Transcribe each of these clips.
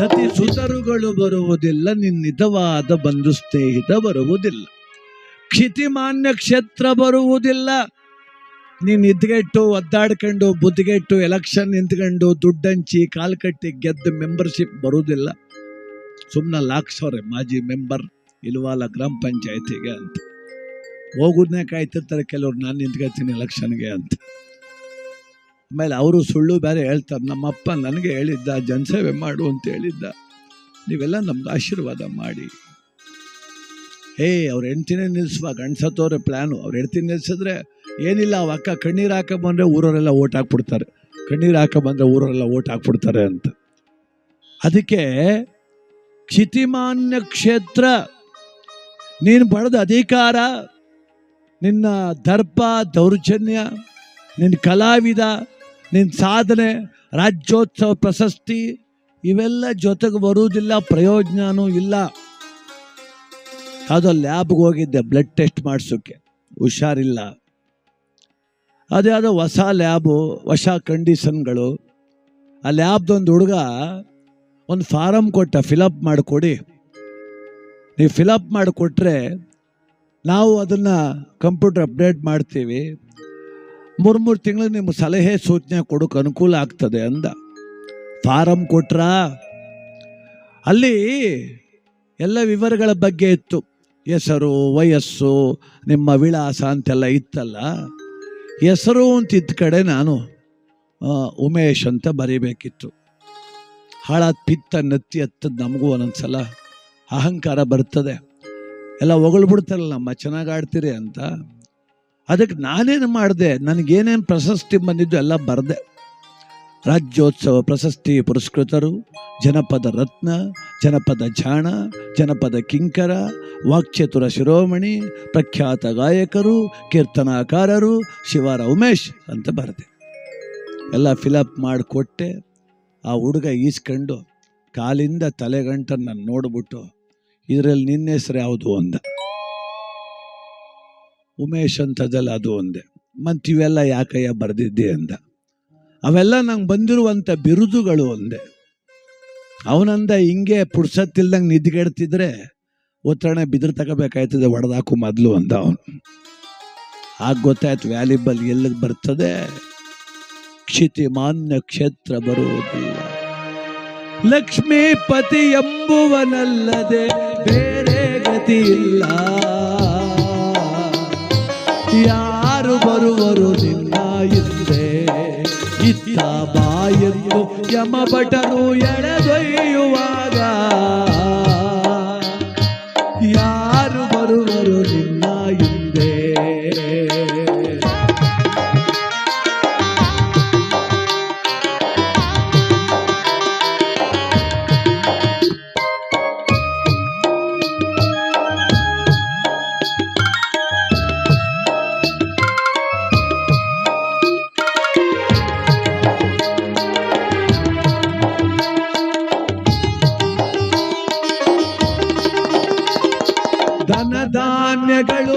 ಸತಿ ಸುತರುಗಳು ಬರುವುದಿಲ್ಲ ನಿನ್ನಿತವಾದ ಬಂಧು ಸ್ನೇಹಿತ ಬರುವುದಿಲ್ಲ. ಕ್ಷಿತಿಮಾನ್ಯ ಕ್ಷೇತ್ರ ಬರುವುದಿಲ್ಲ. ನೀನ್ ಇದ್ಗೆಟ್ಟು ಒದ್ದಾಡ್ಕೊಂಡು, ಬುದ್ಧಿಗೆಟ್ಟು ಎಲೆಕ್ಷನ್ ನಿಂತ್ಕೊಂಡು, ದುಡ್ಡಂಚಿ, ಕಾಲ್ ಕಟ್ಟಿ ಗೆದ್ದ ಮೆಂಬರ್ಶಿಪ್ ಬರುವುದಿಲ್ಲ. ಸುಮ್ಮನೆ ಲಾಕ್ಸವ್ರೆ, ಮಾಜಿ ಮೆಂಬರ್ ಇಲ್ವಾಲ ಗ್ರಾಮ ಪಂಚಾಯತಿಗೆ ಅಂತ. ಹೋಗುದನ್ನೇ ಕಾಯ್ತಿರ್ತಾರೆ ಕೆಲವ್ರು, ನಾನು ನಿಂತ್ಕೊಳ್ತೀನಿ ಎಲೆಕ್ಷನ್ಗೆ ಅಂತ. ಆಮೇಲೆ ಅವರು ಸುಳ್ಳು ಬೇರೆ ಹೇಳ್ತಾರೆ. ನಮ್ಮಪ್ಪ ನನಗೆ ಹೇಳಿದ್ದ, ಜನಸೇವೆ ಮಾಡು ಅಂತ ಹೇಳಿದ್ದ. ನೀವೆಲ್ಲ ನಮ್ಗೆ ಆಶೀರ್ವಾದ ಮಾಡಿ. ಹೇ, ಅವ್ರ ಹೆಂಡ್ತಿನೇ ನಿಲ್ಲಿಸುವ ಗಂಡ್ಸತ್ತವ್ರೆ ಪ್ಲ್ಯಾನು ಅವ್ರ ಹೆಂಡ್ತಿ ನಿಲ್ಲಿಸಿದ್ರೆ ಏನಿಲ್ಲ ಅವ ಅಕ್ಕ ಕಣ್ಣೀರು ಹಾಕ ಬಂದರೆ ಊರವರೆಲ್ಲ ಓಟ್ ಹಾಕ್ಬಿಡ್ತಾರೆ. ಕಣ್ಣೀರು ಹಾಕ ಬಂದರೆ ಊರವರೆಲ್ಲ ಓಟ್ ಹಾಕ್ಬಿಡ್ತಾರೆ ಅಂತ. ಅದಕ್ಕೆ ಕ್ಷಿತಿಮಾನ್ಯ ಕ್ಷೇತ್ರ, ನೀನು ಪಡೆದ ಅಧಿಕಾರ, ನಿನ್ನ ದರ್ಪ, ದೌರ್ಜನ್ಯ ನಿನ್ನ ಕಲಾವಿದ ನಿನ್ನ ಸಾಧನೆ, ರಾಜ್ಯೋತ್ಸವ ಪ್ರಶಸ್ತಿ, ಇವೆಲ್ಲ ಜೊತೆಗೆ ಬರುವುದಿಲ್ಲ, ಪ್ರಯೋಜನನೂ ಇಲ್ಲ. ಅದು ಲ್ಯಾಬ್ಗೆ ಹೋಗಿದ್ದೆ ಬ್ಲಡ್ ಟೆಸ್ಟ್ ಮಾಡಿಸೋಕ್ಕೆ ಹುಷಾರಿಲ್ಲ. ಅದೇ ಅದು ಹೊಸ ಲ್ಯಾಬು ಹೊಸ ಕಂಡೀಷನ್ಗಳು ಆ ಲ್ಯಾಬ್ದೊಂದು ಹುಡುಗ ಒಂದು ಫಾರಮ್ ಕೊಟ್ಟ ಫಿಲಪ್ ಮಾಡಿಕೊಡಿ. ನೀವು ಫಿಲಪ್ ಮಾಡಿಕೊಟ್ರೆ ನಾವು ಅದನ್ನು ಕಂಪ್ಯೂಟರ್ ಅಪ್ಡೇಟ್ ಮಾಡ್ತೀವಿ. ಮೂರು ಮೂರು ತಿಂಗಳು ನಿಮ್ಮ ಸಲಹೆ ಸೂಚನೆ ಕೊಡೋಕೆ ಅನುಕೂಲ ಆಗ್ತದೆ ಅಂದ. ಫಾರಂ ಕೊಟ್ರ? ಅಲ್ಲಿ ಎಲ್ಲ ವಿವರಗಳ ಬಗ್ಗೆ ಇತ್ತು. ಹೆಸರು, ವಯಸ್ಸು, ನಿಮ್ಮ ವಿಳಾಸ ಅಂತೆಲ್ಲ ಇತ್ತಲ್ಲ. ಹೆಸರು ಅಂತ ಇದ್ದ ಕಡೆ ನಾನು ಉಮೇಶ್ ಅಂತ ಬರೀಬೇಕಿತ್ತು. ಹಾಳಾದ ಪಿತ್ತ ನತ್ತಿ ಹತ್ತದ ನಮಗೂ ಒಂದೊಂದ್ಸಲ ಅಹಂಕಾರ ಬರ್ತದೆ. ಎಲ್ಲ ಹೊಗಳ್ಬಿಡ್ತಾರಲ್ಲ, ನಮ್ಮ ಚೆನ್ನಾಗಿ ಆಡ್ತೀರಿ ಅಂತ. ಅದಕ್ಕೆ ನಾನೇನು ಮಾಡಿದೆ? ನನಗೇನೇನು ಪ್ರಶಸ್ತಿ ಬಂದಿದ್ದು ಎಲ್ಲ ಬರೆದೆ. ರಾಜ್ಯೋತ್ಸವ ಪ್ರಶಸ್ತಿ ಪುರಸ್ಕೃತರು, ಜನಪದ ರತ್ನ, ಜನಪದ ಜಾಣ ಜನಪದ ಕಿಂಕರ, ವಾಕ್ಚತುರ ಶಿರೋಮಣಿ, ಪ್ರಖ್ಯಾತ ಗಾಯಕರು, ಕೀರ್ತನಾಕಾರರು, ಶಿವರ ಉಮೇಶ್ ಅಂತ ಬರೆದೆ. ಎಲ್ಲ ಫಿಲಪ್ ಮಾಡಿಕೊಟ್ಟೆ. ಆ ಹುಡುಗ ಈಸ್ಕೊಂಡು ಕಾಲಿಂದ ತಲೆಗಂಟನ್ನು ನೋಡಿಬಿಟ್ಟು, ಇದರಲ್ಲಿ ನಿನ್ನ ಹೆಸರು ಯಾವುದು ಅಂದ. ಉಮೇಶ್ ಅಂತದಲ್ಲ ಅದು ಒಂದೇ. ಮತ್ತು ಇವೆಲ್ಲ ಯಾಕಯ್ಯ ಬರೆದಿದ್ದೆ ಅಂದ. ಅವೆಲ್ಲ ನಂಗೆ ಬಂದಿರುವಂಥ ಬಿರುದುಗಳು ಒಂದೇ. ಅವನಂದ ಹಿಂಗೆ ಪುಡ್ಸತ್ತಿಲ್ದಂಗೆ ನಿದ್ಗೆಡ್ತಿದ್ರೆ ಒತ್ತಡ ಬಿದಿರು ತಗೋಬೇಕಾಯ್ತದೆ ಒಡೆದಾಕು ಮೊದಲು ಅಂದ ಅವನು. ಆಗ ಗೊತ್ತಾಯ್ತು ವ್ಯಾಲಿಬಲ್ ಎಲ್ಲಿಗೆ ಬರ್ತದೆ? ಕ್ಷಿತಿಮಾನ್ಯ ಕ್ಷೇತ್ರ ಬರುವುದಿಲ್ಲ ಲಕ್ಷ್ಮೀಪತಿ ಎಂಬುವನಲ್ಲದೆ ಬೇರೆ ಗತಿ ಇಲ್ಲ. ಯಾರು ಬರುವರು ನಿನ್ನ ಹಿಂದೆ? ಇತ್ತ ಬಾಯನ್ನು ಯಮಭಟನು ಎಳೆದೊಯ್ಯುವಾಗ ಯಾರು ಬರುವರು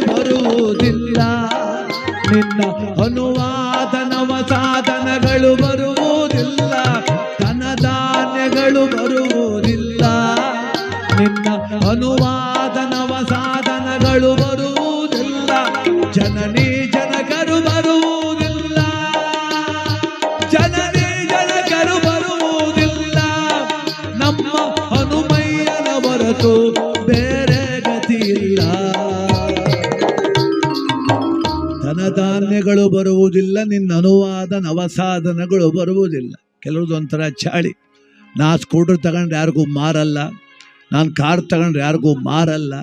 ಬರುವುದಿಲ್ಲ. ನಿನ್ನ ಅನುವಾದನವ ಸಾಧನಗಳು ಬರುವುದಿಲ್ಲ. ಧನಧಾನ್ಯಗಳು ಬರುವುದಿಲ್ಲ. ನಿನ್ನ ಅನುವಾದನವ ಸಾಧನಗಳು ಬರುವುದಿಲ್ಲ. ಜನನಿ ಜನಕರು ಬರುವುದಿಲ್ಲ. ಜನನಿ ಧನಧಾನ್ಯಗಳು ಬರುವುದಿಲ್ಲ, ನಿನ್ನ ಅನುವಾದ ನವಸಾಧನಗಳು ಬರುವುದಿಲ್ಲ. ಕೆಲವ್ರದ್ದು ಒಂಥರ ಚಾಳಿ. ನಾ ಸ್ಕೂಟರ್ ತಗೊಂಡು ಯಾರಿಗೂ ಮಾರಲ್ಲ, ನಾನು ಕಾರ್ ತಗೊಂಡ್ರೆ ಯಾರಿಗೂ ಮಾರಲ್ಲ.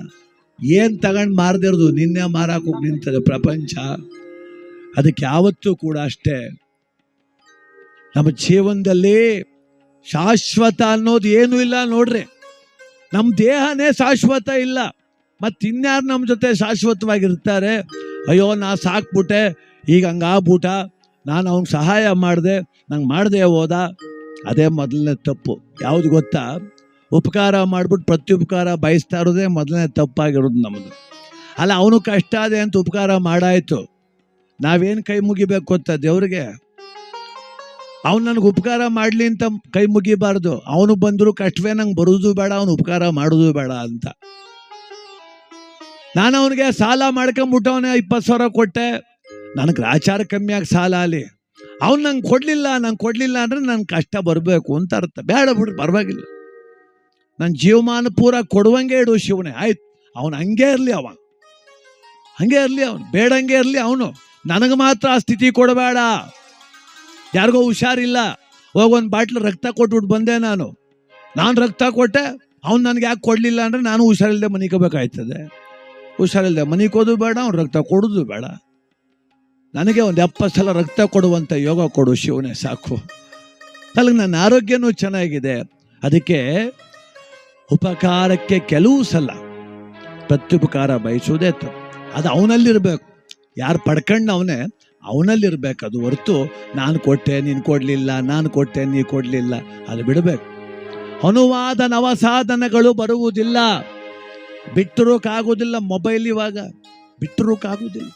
ಏನು ತಗೊಂಡು ಮಾರದಿರೋದು ನಿನ್ನೆ ಮಾರಾಕೋಗಿ ನಿಂತದೆ ಪ್ರಪಂಚ. ಅದಕ್ಕೆ ಯಾವತ್ತೂ ಕೂಡ ಅಷ್ಟೇ, ನಮ್ಮ ಜೀವನದಲ್ಲಿ ಶಾಶ್ವತ ಅನ್ನೋದು ಏನೂ ಇಲ್ಲ ನೋಡ್ರಿ. ನಮ್ಮ ದೇಹನೇ ಶಾಶ್ವತ ಇಲ್ಲ. ಮತ್ತು ಇನ್ಯಾರು ನಮ್ಮ ಜೊತೆ ಶಾಶ್ವತವಾಗಿರ್ತಾರೆ? ಅಯ್ಯೋ, ನಾ ಸಾಕ್ಬಿಟ್ಟೆ ಈಗ ಹಂಗಾಗ್ಬಿಟ್ಟ ನಾನು ಅವ್ನಿಗೆ ಸಹಾಯ ಮಾಡಿದೆ, ನಂಗೆ ಮಾಡದೆ ಹೋದ. ಅದೇ ಮೊದಲನೇ ತಪ್ಪು. ಯಾವುದು ಗೊತ್ತಾ? ಉಪಕಾರ ಮಾಡಿಬಿಟ್ಟು ಪ್ರತಿ ಉಪಕಾರ ಬಯಸ್ತಾ ಇರೋದೇ ಮೊದಲನೇ ತಪ್ಪಾಗಿರೋದು ನಮ್ಮದು ಅಲ್ಲ, ಅವನು ಕಷ್ಟ ಅದೇ ಅಂತ ಉಪಕಾರ ಮಾಡಾಯಿತು. ನಾವೇನು ಕೈ ಮುಗಿಬೇಕು ಗೊತ್ತಾ ದೇವ್ರಿಗೆ? ಅವ್ನು ನನಗೆ ಉಪಕಾರ ಮಾಡಲಿ ಅಂತ ಕೈ ಮುಗಿಬಾರ್ದು. ಅವನು ಬಂದರೂ ಕಷ್ಟವೇ, ನಂಗೆ ಬರೋದು ಬೇಡ, ಅವನು ಉಪಕಾರ ಮಾಡೋದು ಬೇಡ ಅಂತ. ನಾನು ಅವನಿಗೆ ಸಾಲ ಮಾಡ್ಕೊಂಬಿಟ್ಟವನೇ, ಇಪ್ಪತ್ತು ಸಾವಿರ ಕೊಟ್ಟೆ. ನನಗೆ ಆಚಾರ ಕಮ್ಮಿಯಾಗಿ ಸಾಲ ಅಲ್ಲಿ. ಅವ್ನು ನಂಗೆ ಕೊಡಲಿಲ್ಲ ನಂಗೆ ಕೊಡಲಿಲ್ಲ ಅಂದರೆ ನನ್ನ ಕಷ್ಟ ಬರಬೇಕು ಅಂತ ಅರ್ಥ. ಬೇಡ ಬಿಡ್ರಿ, ಪರವಾಗಿಲ್ಲ. ನನ್ನ ಜೀವಮಾನ ಪೂರ ಕೊಡುವಂಗೆ ಇಡು ಶಿವನೇ. ಆಯ್ತು, ಅವನು ಹಂಗೆ ಇರಲಿ ಅವ. ಹಂಗೆ ಇರಲಿ ಅವನು, ಬೇಡಂಗೆ ಇರಲಿ ಅವನು. ನನಗೆ ಮಾತ್ರ ಆ ಸ್ಥಿತಿ ಕೊಡಬೇಡ. ಯಾರಿಗೋ ಹುಷಾರಿಲ್ಲ. ಒಂದು ಬಾಟ್ಲು ರಕ್ತ ಕೊಟ್ಬಿಟ್ಟು ಬಂದೆ ನಾನು. ನಾನು ರಕ್ತ ಕೊಟ್ಟೆ, ಅವ್ನು ನನಗೆ ಯಾಕೆ ಕೊಡಲಿಲ್ಲ ಅಂದರೆ ನಾನು ಹುಷಾರಿಲ್ಲದೆ ಮನಿಕೋಬೇಕಾಯ್ತದೆ ಹುಷಾರಿಲ್ಲದೆ ಮನಿಕೋದು ಬೇಡ, ಅವ್ನು ರಕ್ತ ಕೊಡೋದು ಬೇಡ. ನನಗೆ ಒಂದು ಎಪ್ಪತ್ತು ಸಲ ರಕ್ತ ಕೊಡುವಂಥ ಯೋಗ ಕೊಡು ಶಿವನೇ, ಸಾಕು. ಅಲ್ಲಿಗೆ ನನ್ನ ಆರೋಗ್ಯನೂ ಚೆನ್ನಾಗಿದೆ. ಅದಕ್ಕೆ ಉಪಕಾರಕ್ಕೆ ಕೆಲವು ಸಲ ಪ್ರತ್ಯುಪಕಾರ ಬಯಸುವುದೇ ತಪ್ಪು ಅದು ಅವನಲ್ಲಿರಬೇಕು. ಯಾರು ಪಡ್ಕಂಡು ಅವನೇ ಅವನಲ್ಲಿರ್ಬೇಕು. ಅದು ಹೊರತು ನಾನು ಕೊಟ್ಟೆ, ನೀನು ಕೊಡಲಿಲ್ಲ, ನಾನು ಕೊಟ್ಟೆ, ನೀ ಕೊಡಲಿಲ್ಲ, ಅದು ಬಿಡಬೇಕು. ಅನುವಾದ ನವಸಾಧನಗಳು ಬರುವುದಿಲ್ಲ. ಬಿಟ್ಟರೋಕ್ಕಾಗೋದಿಲ್ಲ ಮೊಬೈಲ್ ಇವಾಗ. ಬಿಟ್ಟರೋಕ್ಕಾಗೋದಿಲ್ಲ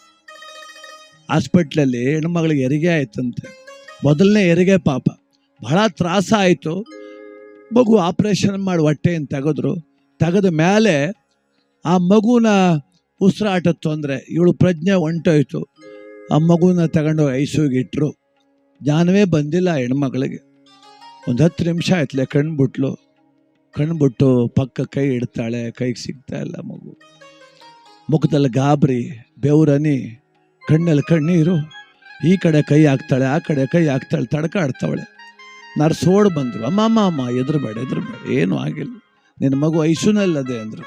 ಹಾಸ್ಪಿಟ್ಲಲ್ಲಿ ಹೆಣ್ಮಗಳಿಗೆ ಹೆರಿಗೆ ಆಯ್ತಂತೆ. ಮೊದಲನೇ ಹೆರಿಗೆ ಪಾಪ. ಬಹಳ ತ್ರಾಸ ಆಯಿತು. ಮಗು ಆಪ್ರೇಷನ್ ಮಾಡಿ ಹೊಟ್ಟೆಯನ್ನು ತೆಗೆದ್ರು. ತೆಗೆದ ಮೇಲೆ ಆ ಮಗುನ ಉಸಿರಾಟದ ತೊಂದರೆ. ಇವಳು ಪ್ರಜ್ಞೆ ಹೊಂಟೋಯ್ತು. ಆ ಮಗುನ ತಗೊಂಡು ಐಸೂಗೆ ಇಟ್ಟರು ಜ್ಞಾನವೇ ಬಂದಿಲ್ಲ ಹೆಣ್ಮಗಳಿಗೆ. ಒಂದು ಹತ್ತು ನಿಮಿಷ ಆಯ್ತಲೆ ಕಣ್ಬಿಟ್ಲು ಕಣ್ಬಿಟ್ಟು ಪಕ್ಕ ಕೈ ಇಡ್ತಾಳೆ. ಕೈಗೆ ಸಿಗ್ತಾ ಇಲ್ಲ ಮಗು. ಮುಖದಲ್ಲಿ ಗಾಬರಿ, ಬೆವರನಿ. ಕಣ್ಣಲ್ಲಿ ಕಣ್ಣೀರು. ಈ ಕಡೆ ಕೈ ಹಾಕ್ತಾಳೆ, ಆ ಕಡೆ ಕೈ ಹಾಕ್ತಾಳೆ, ತಡ್ಕಾಡ್ತಾವಳೆ. ನರ್ಸ್ ಓಡಿ ಬಂದರು. ಅಮ್ಮ ಅಮ್ಮ ಅಮ್ಮ ಎದುರುಬೇಡ ಎದುರುಬೇಡ ಏನೂ ಆಗಿಲ್ಲ. ನಿನ್ನ ಮಗು ಐಸುನಲ್ಲದೆ ಅಂದರು.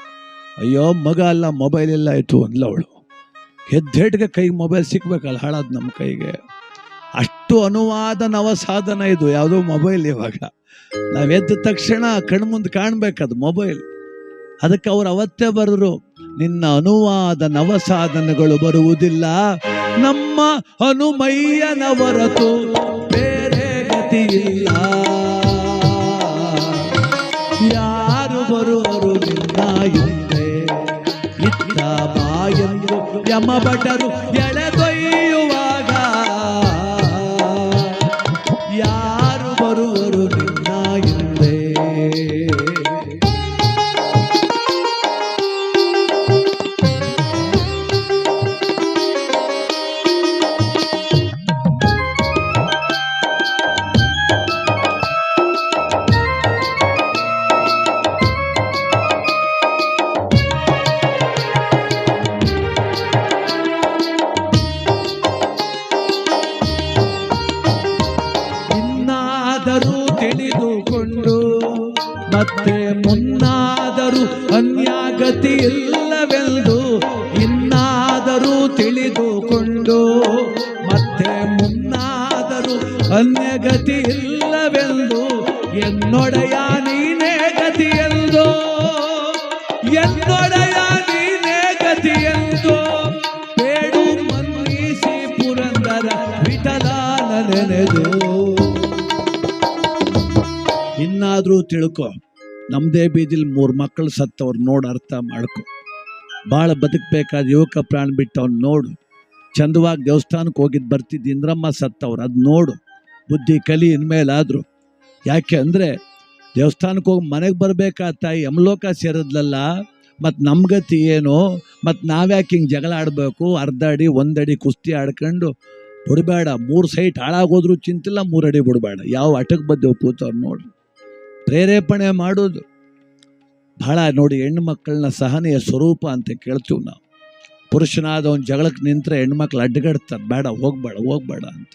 ಅಯ್ಯೋ, ಮಗ ಅಲ್ಲ ಮೊಬೈಲ್ ಎಲ್ಲ ಆಯಿತು ಅಂದ್ಲ ಅವಳು. ಹೆದ್ದೆಟ್ಗೆ ಕೈಗೆ ಮೊಬೈಲ್ ಸಿಕ್ಬೇಕಲ್ಲ, ಹಾಳಾದ ನಮ್ಮ ಕೈಗೆ. ಅಷ್ಟು ಅನುವಾದ ನವಸಾಧನ ಇದು, ಯಾವುದೋ ಮೊಬೈಲ್ ಇವಾಗ. ನಾವು ಎದ್ದ ತಕ್ಷಣ ಕಣ್ಮುಂದೆ ಕಾಣಬೇಕದು ಮೊಬೈಲ್ ಅದಕ್ಕೆ ಅವ್ರು ಅವತ್ತೇ ಬರೆದ್ರು, ನಿನ್ನ ಅನುವಾದ ನವಸಾಧನಗಳು ಬರುವುದಿಲ್ಲ. ನಮ್ಮ ಹನುಮಯ್ಯನ ಹೊರತು ಬೇರೆ ಗತಿ ಇಲ್ಲ ಯಾರು ಬರುವರು ನಿನ್ನ ಹಿಂದೆ ಇತ್ತ ಬಾಯಂದು ಯಮ ಭಟರು ಅನ್ಯಗತಿ ಇಲ್ಲವೆಂದು ಎನ್ನೊಡೆಯ ನೀನೇ ಗತಿಯೆಂದು, ಎನ್ನೊಡೆಯ ನೀನೇ ಗತಿಯೆಂದು, ಬೇಡು ಮನ್ನಿಸಿ ಪುರಂದರ ವಿಠಲಾನ ನೆನೆದು ಇನ್ನಾದರೂ ತಿಳ್ಕೊ ನಮ್ಮದೇ ಬೀದಿಲಿ ಮೂರು ಮಕ್ಕಳು ಸತ್ತವ್ರು ನೋಡು ಅರ್ಥ ಮಾಡ್ಕೊ. ಭಾಳ ಬದುಕಬೇಕಾದ ಯುವಕ ಪ್ರಾಣ ಬಿಟ್ಟು ನೋಡು. ಚಂದವಾಗಿ ದೇವಸ್ಥಾನಕ್ಕೆ ಹೋಗಿದ್ದು ಬರ್ತಿದ್ದು ಇಂದ್ರಮ್ಮ ಸತ್ತವ್ರು ಅದು ನೋಡು. ಬುದ್ಧಿ ಕಲಿ ಇನ್ಮೇಲಾದರೂ. ಯಾಕೆ ಅಂದರೆ ದೇವಸ್ಥಾನಕ್ಕೆ ಹೋಗಿ ಮನೆಗೆ ಬರಬೇಕಾ ತಾಯಿ? ಯಮಲೋಕ ಸೇರಿದ್ಲಲ್ಲ ಮತ್ತು ನಮ್ಮ ಗತಿ ಏನು? ಮತ್ತು ನಾವ್ಯಾಕೆ ಹಿಂಗೆ ಜಗಳ ಆಡಬೇಕು? ಅರ್ಧ ಅಡಿ ಒಂದಡಿ ಕುಸ್ತಿ ಆಡ್ಕೊಂಡು ಬಿಡಬೇಡ. ಮೂರು ಸೈಟ್ ಹಾಳಾಗೋದ್ರೂ ಚಿಂತಿಲ್ಲ ಮೂರು ಅಡಿ ಬಿಡಬೇಡ. ಯಾವ ಆಟಕ್ಕೆ ಬದ್ದೇವು ಕೂತವ್ರು ನೋಡಿ ಪ್ರೇರೇಪಣೆ ಮಾಡೋದು. ಬಹಳ ನೋಡಿ ಹೆಣ್ಣು ಮಕ್ಕಳನ್ನ ಸಹನೆಯ ಸ್ವರೂಪ ಅಂತ ಕೇಳ್ತೀವಿ ನಾವು. ಪುರುಷನಾದ ಒಂದು ಜಗಳಕ್ಕೆ ನಿಂತರೆ ಹೆಣ್ಮಕ್ಳು ಅಡ್ಡಗಡ್ತಾರೆ ಬೇಡ, ಹೋಗ್ಬೇಡ ಹೋಗ್ಬೇಡ ಅಂತ.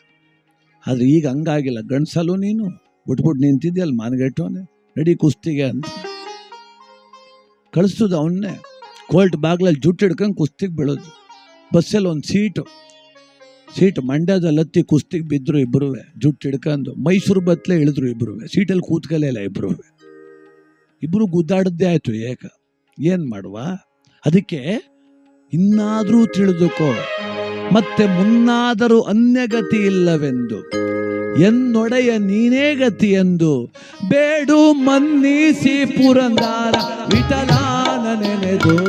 ಆದ್ರೆ ಈಗ ಹಂಗಾಗಿಲ್ಲ. ಗಂಡಸಲು ನೀನು? ಬಿಟ್ಬಿಟ್ಟು ನಿಂತಿದ್ಯಲ್ಲ ಮಾನಗೆಟ್ಟವನೇ? ರೆಡಿ ಕುಸ್ತಿಗೆ ಅಂತ. ಕಳಿಸ್ತದ ಅವನ್ನೇ. ಕೋಲ್ಟ್ ಬಾಗ್ಲಲ್ಲಿ ಜುಟ್ಟು ಹಿಡ್ಕೊಂಡು ಕುಸ್ತಿಗೆ ಬೀಳೋದು. ಬಸ್ಸಲ್ಲಿ ಒಂದು ಸೀಟು. ಸೀಟ್ ಮಂಡ್ಯದಲ್ಲಿ ಹತ್ತಿ ಕುಸ್ತಿಗೆ ಬಿದ್ದರು ಇಬ್ಬರು ಜುಟ್ಟು ಹಿಡ್ಕೊಂಡು ಮೈಸೂರು ಬತ್ತಲೆ ಇಳಿದ್ರು ಇಬ್ಬರು ಸೀಟಲ್ಲಿ ಕೂತ್ಕಲೇ ಇಲ್ಲ ಇಬ್ಬರು ಇಬ್ಬರು ಗುದ್ದಾಡದ್ದೇ ಆಯಿತು ಏಕ. ಏನು ಮಾಡುವ? ಅದಕ್ಕೆ ಇನ್ನಾದರೂ ತಿಳಿದುಕೋ. ಮತ್ತೆ ಮುನ್ನಾದರೂ ಅನ್ಯಗತಿ ಇಲ್ಲವೆಂದು ಎನ್ನೊಡೆಯ ನೀನೇ ಗತಿ ಎಂದು ಬೇಡು ಮನ್ನಿಸಿ ಪುರಂದಾರ ವಿಠಲಾನ ನೆನೆದು.